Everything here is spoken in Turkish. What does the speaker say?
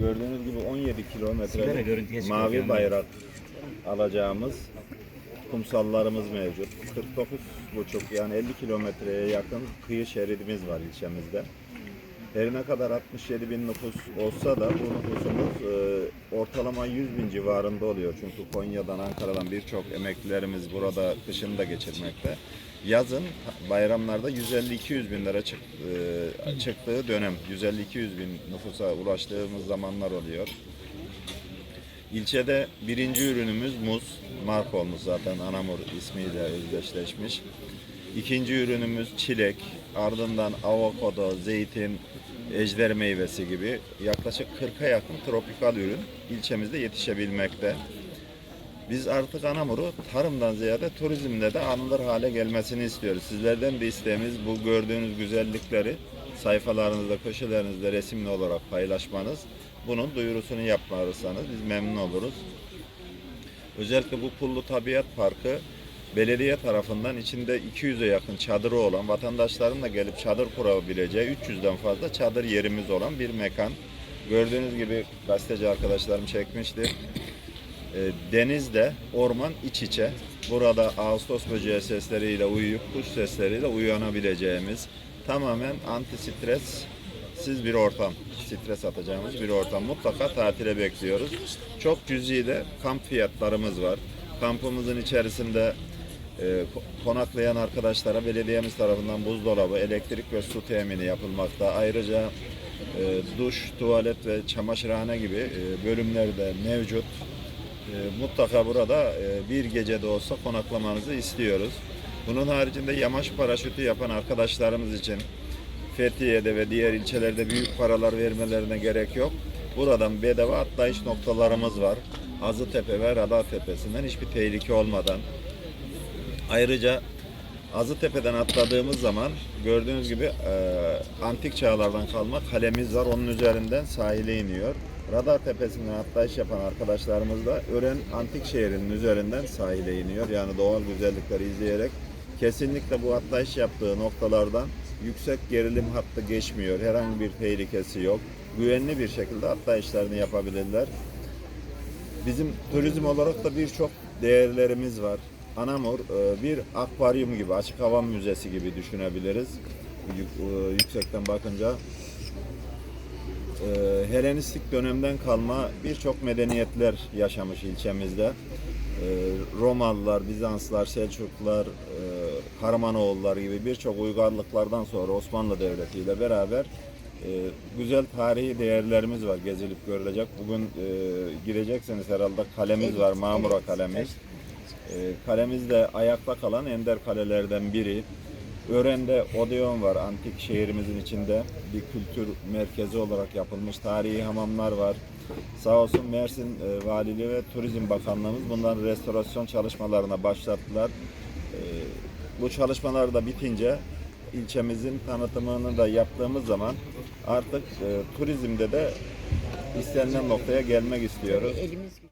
gördüğünüz gibi 17 Sigara kilometre görüntüye çıkıyor mavi bayrak alacağımız kumsallarımız mevcut. 49,5 yani 50 kilometreye yakın kıyı şeridimiz var ilçemizde. Her ne kadar 67 bin nüfus olsa da bu nüfusumuz e, ortalama 100 bin civarında oluyor. Çünkü Konya'dan, Ankara'dan birçok emeklilerimiz burada kışını da geçirmekte. Yazın bayramlarda 150-200 bin lira çık, e, çıktığı dönem, 150-200 bin nüfusa ulaştığımız zamanlar oluyor. İlçede birinci ürünümüz muz. Marka olmuş zaten Anamur ismiyle özdeşleşmiş. İkinci ürünümüz çilek. Ardından avokado, zeytin, ejder meyvesi gibi yaklaşık 40'a yakın tropikal ürün ilçemizde yetişebilmekte. Biz artık Anamur'u tarımdan ziyade turizmde de anılır hale gelmesini istiyoruz. Sizlerden de isteğimiz bu gördüğünüz güzellikleri sayfalarınızda, köşelerinizde resimli olarak paylaşmanız. Bunun duyurusunu yapmarsanız biz memnun oluruz. Özellikle bu Pullu Tabiat Parkı belediye tarafından içinde 200'e yakın çadırı olan vatandaşların da gelip çadır kurabileceği 300'den fazla çadır yerimiz olan bir mekan. Gördüğünüz gibi gazeteci arkadaşlarım çekmişti. E, denizde orman iç içe. Burada Ağustos böceği sesleriyle uyuyup kuş sesleriyle uyanabileceğimiz tamamen anti stres siz bir ortam, stres atacağımız bir ortam. Mutlaka tatile bekliyoruz. Çok cüzi de kamp fiyatlarımız var. Kampımızın içerisinde e, ko- konaklayan arkadaşlara belediyemiz tarafından buzdolabı, elektrik ve su temini yapılmakta. Ayrıca e, duş, tuvalet ve çamaşırhane gibi e, bölümler de mevcut. E, mutlaka burada e, bir gece de olsa konaklamanızı istiyoruz. Bunun haricinde yamaç paraşütü yapan arkadaşlarımız için Fethiye'de ve diğer ilçelerde büyük paralar vermelerine gerek yok. Buradan bedava atlayış noktalarımız var. Azıtepe ve Radar Tepesi'nden hiçbir tehlike olmadan. Ayrıca Azıtepe'den atladığımız zaman gördüğünüz gibi e, antik çağlardan kalma kalemiz var. Onun üzerinden sahile iniyor. Radar Tepesi'nden atlayış yapan arkadaşlarımız da Ören Antik Şehri'nin üzerinden sahile iniyor. Yani doğal güzellikleri izleyerek kesinlikle bu atlayış yaptığı noktalardan yüksek gerilim hattı geçmiyor. Herhangi bir tehlikesi yok. Güvenli bir şekilde atlayışlarını yapabilirler. Bizim turizm olarak da birçok değerlerimiz var. Anamur e, bir akvaryum gibi, açık hava müzesi gibi düşünebiliriz. E, Yüksekten bakınca e, Helenistik dönemden kalma birçok medeniyetler yaşamış ilçemizde. Romalılar, Bizanslar, Selçuklular, Karamanoğullar gibi birçok uygarlıklardan sonra Osmanlı Devleti ile beraber güzel tarihi değerlerimiz var gezilip görülecek. Bugün girecekseniz herhalde kalemiz var, Mamura kalemiz. E, kalemiz de ayakta kalan ender kalelerden biri. Ören'de Odeon var, antik şehrimizin içinde bir kültür merkezi olarak yapılmış tarihi hamamlar var. Sağ olsun Mersin e, Valiliği ve Turizm Bakanlığımız bunların restorasyon çalışmalarına başlattılar. E, bu çalışmalar da bitince ilçemizin tanıtımını da yaptığımız zaman artık e, turizmde de istenilen noktaya gelmek istiyoruz.